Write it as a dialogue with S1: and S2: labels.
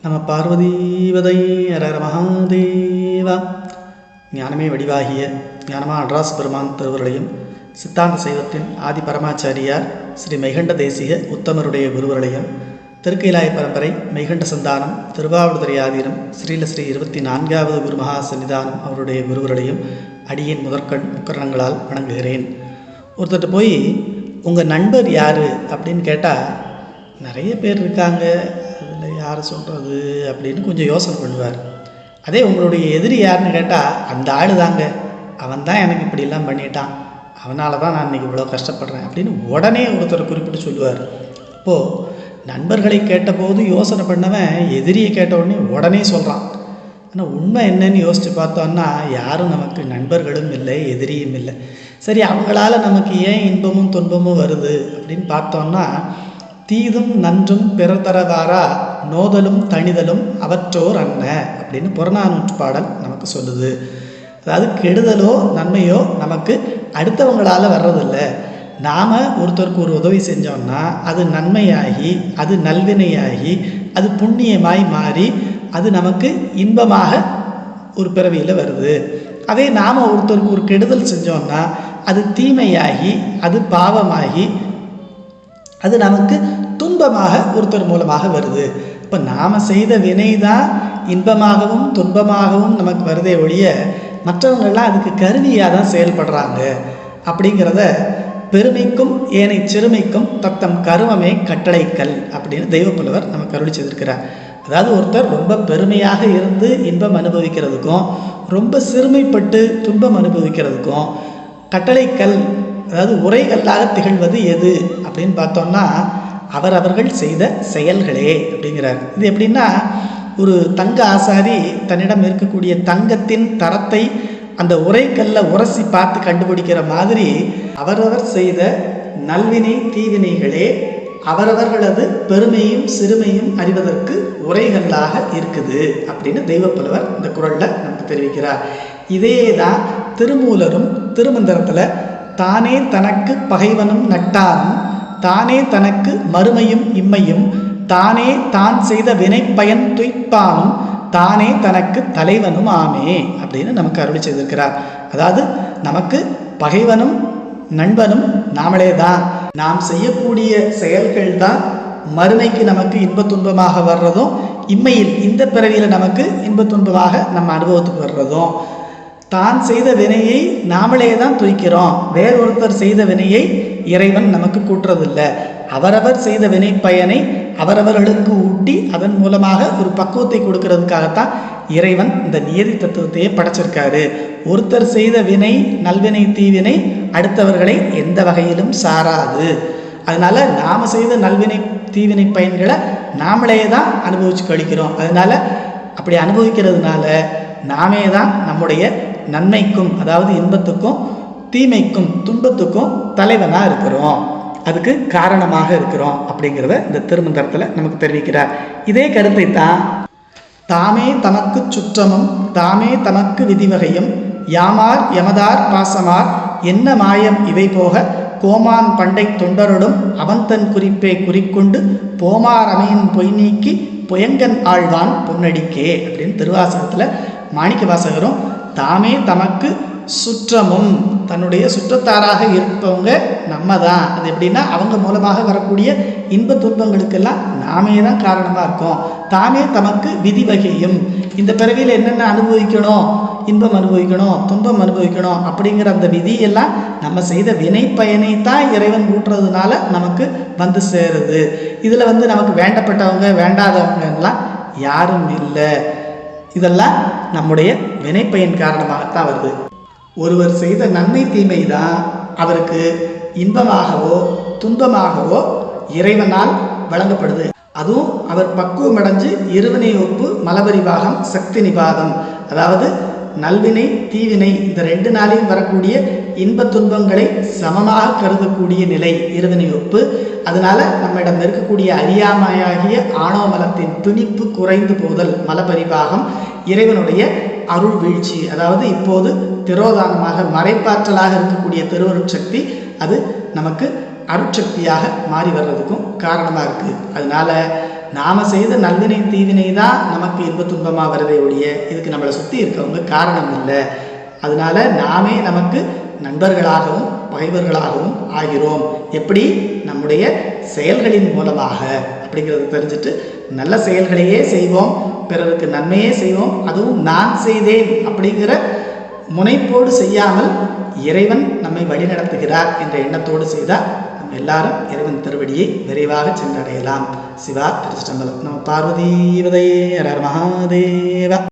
S1: நம பார்வதீவதை அரர மகாதேவா. ஞானமே வடிவாகிய ஞானமா அட்ராஸ் பெருமான் திருவருளையும் சித்தாந்த சைவத்தின் ஆதி பரமாச்சாரியார் ஸ்ரீ மெய்கண்ட தேசிக உத்தமருடைய குருவர்களையும் திருக்கைலாய பரம்பரை மெய்கண்ட சந்தானம் திருவாவூதுரை ஆதீனம் ஸ்ரீல ஸ்ரீ இருபத்தி நான்காவது குருமகா சன்னிதானம் அவருடைய குருவர்களையும் அடியின் முதற்கண் முக்கரணங்களால் வணங்குகிறேன். ஒருத்தர்கிட்ட போய் உங்கள் நண்பர் யார்? அப்படின்னு கேட்டால் நிறைய பேர் இருக்காங்க. யாரை சொல்கிறது அப்படின்னு கொஞ்சம் யோசனை பண்ணுவார். அதே உங்களுடைய எதிரி யாருன்னு கேட்டால் அந்த ஆள் தாங்க. அவன் தான் எனக்கு இப்படிலாம் பண்ணிட்டான். அவனால தான் நான் இன்றைக்கி இவ்வளோ கஷ்டப்படுறேன் அப்படின்னு உடனே ஒருத்தர் குறிப்பிட்டு சொல்லுவார். அப்போது நண்பர்களை கேட்டபோது யோசனை பண்ணவன் எதிரியை கேட்ட உடனே உடனே சொல்கிறான் ஆனால் உண்மை என்னன்னு யோசித்து பார்த்தோன்னா யாரும் நமக்கு நண்பர்களும் இல்லை எதிரியும் இல்லை. சரி அவங்களால நமக்கு ஏன் இன்பமும் துன்பமும் வருது அப்படின்னு பார்த்தோன்னா தீதும் நன்றும் பிறதரவாரா நோதலும் தணிதலும் அவற்றோர் அன்ன அப்படின்னு புறநானூற்று பாடல் நமக்கு சொல்லுது. அதாவது கெடுதலோ நன்மையோ நமக்கு அடுத்தவங்களால் வர்றதில்ல. நாம் ஒருத்தருக்கு ஒரு உதவி செஞ்சோம்னா அது நன்மையாகி அது நல்வினையாகி அது புண்ணியமாய் மாறி அது நமக்கு இன்பமாக ஒரு பிறவியில் வருது. அதே நாம் ஒருத்தருக்கு ஒரு கெடுதல் செஞ்சோம்னா அது தீமையாகி அது பாவமாகி அது நமக்கு துன்பமாக ஒருத்தர் மூலமாக வருது. இப்போ நாம் செய்த வினை தான் இன்பமாகவும் துன்பமாகவும் நமக்கு வருதே ஒழிய மற்றவங்கள்லாம் அதுக்கு கருவியாக தான் செயல்படுறாங்க. அப்படிங்கிறத பெருமைக்கும் ஏனை சிறுமைக்கும் தத்தம் கருமமே கட்டளைக்கல் அப்படின்னு தெய்வப்புலவர் நமக்கு அருளி செய்திருக்கிறார். அதாவது ஒருத்தர் ரொம்ப பெருமையாக இருந்து இன்பம் அனுபவிக்கிறதுக்கும் ரொம்ப சிறுமைப்பட்டு துன்பம் அனுபவிக்கிறதுக்கும் கட்டளைக்கல் அதாவது உரைகல்லாக திகழ்வது எது அப்படின்னு பார்த்தோம்னா அவரவர்கள் செய்த செயல்களே அப்படிங்கிறார். இது எப்படின்னா ஒரு தங்க ஆசாரி தன்னிடம் இருக்கக்கூடிய தங்கத்தின் தரத்தை அந்த உரைக்கல்ல உரசி பார்த்து கண்டுபிடிக்கிற மாதிரி அவரவர் செய்த நல்வினை தீவினைகளே அவரவர்களது பெருமையும் சிறுமையும் அறிவதற்கு உரைகல்லாக இருக்குது அப்படின்னு தெய்வப்புலவர் இந்த குரலில் நமக்கு தெரிவிக்கிறார். இதே தான் திருமூலரும் திருமந்திரத்தில் தானே தனக்கு பகைவனும் நட்டானும் தானே தனக்கு மறுமையும் இம்மையும் தானே தான் செய்த வினை பயன் துய்ப்பானும் தானே தனக்கு தலைவனும் ஆமே அப்படின்னு நமக்கு அருள் செய்திருக்கிறார். அதாவது நமக்கு பகைவனும் நண்பனும் நாமளே தான். நாம் செய்யக்கூடிய செயல்கள் தான் மறுமைக்கு நமக்கு இன்ப துன்பமாக வர்றதும் இம்மையில் இந்த பிறவியில் நமக்கு இன்ப துன்பமாக நம்ம அனுபவத்துக்கு வர்றதும். தான் செய்த வினையை நாமளே தான் துய்க்கிறோம். வேறொருத்தர் செய்த வினையை இறைவன் நமக்கு கூட்டுறதில்லை அவரவர் செய்த வினை பயனை அவரவர்களுக்கு ஊட்டி அதன் மூலமாக ஒரு பக்குவத்தை கொடுக்கறதுக்காகத்தான் இறைவன் இந்த நியதி தத்துவத்தையே படைச்சிருக்காரு. ஒருத்தர் செய்த வினை நல்வினை தீவினை அடுத்தவர்களை எந்த வகையிலும் சாராது. அதனால நாம் செய்த நல்வினை தீவினை பயன்களை நாமளே தான் அனுபவிச்சு கழிக்கிறோம். அதனால அப்படி அனுபவிக்கிறதுனால நாமே தான் நம்முடைய நன்மைக்கும் அதாவது இன்பத்துக்கும் தீமைக்கும் துன்பத்துக்கும் தலைவனாக இருக்கிறோம். அதுக்கு காரணமாக இருக்கிறோம் அப்படிங்கிறத இந்த திருமந்திரத்தில் நமக்கு தெரிவிக்கிறார். இதே கருத்தை தான் தாமே தமக்கு சுற்றமும் தாமே தமக்கு விதிவகையும் யாமார் யமதார் பாசமார் என்ன மாயம் இவை போக கோமான் பண்டை தொண்டருடும் அவந்தன் குறிப்பை குறிக்கொண்டு போமார் அமையின் பொய் நீக்கி புயங்கன் ஆழ்வான் பொன்னடிக்கே அப்படின்னு திருவாசகத்தில் மாணிக்க வாசகரும் தாமே தமக்கு சுற்றமும் தன்னுடைய சுற்றத்தாராக இருப்பவங்க நம்ம தான் அது எப்படின்னா அவங்க மூலமாக வரக்கூடிய இன்ப துன்பங்களுக்கெல்லாம் நாமே தான் காரணமாக இருக்கோம். தாமே தமக்கு விதி வகையும். இந்த பிறவியில் என்னென்ன அனுபவிக்கணும்? இன்பம் அனுபவிக்கணும் துன்பம் அனுபவிக்கணும் அப்படிங்கிற அந்த விதியெல்லாம் நம்ம செய்த வினை பயனை தான் இறைவன் ஊட்டுறதுனால நமக்கு வந்து சேருது. இதில் வந்து நமக்கு வேண்டப்பட்டவங்க வேண்டாதவங்கலாம் யாரும் இல்லை. இதெல்லாம் நம்முடைய வினைப்பயன் காரணமாகத்தான் வருது. ஒருவர் செய்த நன்மை தீமை தான் அவருக்கு இன்பமாகவோ துன்பமாகவோ இறைவனால் வழங்கப்படுது. அதுவும் அவர் பக்குவம் அடைஞ்சு இருவினை ஒப்பு மலபரிவாகம் சக்தி நிபாதம். அதாவது நல்வினை தீவினை இந்த ரெண்டு நாளையும் வரக்கூடிய இன்ப துன்பங்களை சமமாக கருதக்கூடிய நிலை இருவினை ஒப்பு. அதனால நம்மிடம் இருக்கக்கூடிய அறியாமையாகிய ஆணவ மலத்தின் துணிப்பு குறைந்து போதல் மலபரிவாகம் இறைவனுடைய அருள் வீழ்ச்சி அதாவது இப்போது திரோதானமாக மறைப்பாற்றலாக இருக்கக்கூடிய திருவருட்சக்தி அது நமக்கு அருட்சக்தியாக மாறி வர்றதுக்கும் காரணமாக இருக்குது அதனால நாம் செய்த நல்லினை தீவினை தான் நமக்கு இன்ப துன்பமாக வருதே ஒழிய இதுக்கு நம்மளை சுற்றி இருக்கவங்க காரணம் இல்லை. அதனால நாமே நமக்கு நண்பர்களாகவும் பகைவர்களாகவும் ஆகிறோம். எப்படி? நம்முடைய செயல்களின் மூலமாக. அப்படிங்கிறத தெரிஞ்சுட்டு நல்ல செயல்களையே செய்வோம். பிறருக்கு நன்மையே செய்வோம். அதுவும் நான் செய்தேன் அப்படிங்கிற முனைப்போடு செய்யாமல் இறைவன் நம்மை வழிநடத்துகிறார் என்ற எண்ணத்தோடு செய்தால் நம்ம எல்லாரும் இறைவன் திருவடியை விரைவாக சென்றடையலாம். சிவா திருச்சிட்டம்பலம் நம்ம பார்வதி மகாதேவா.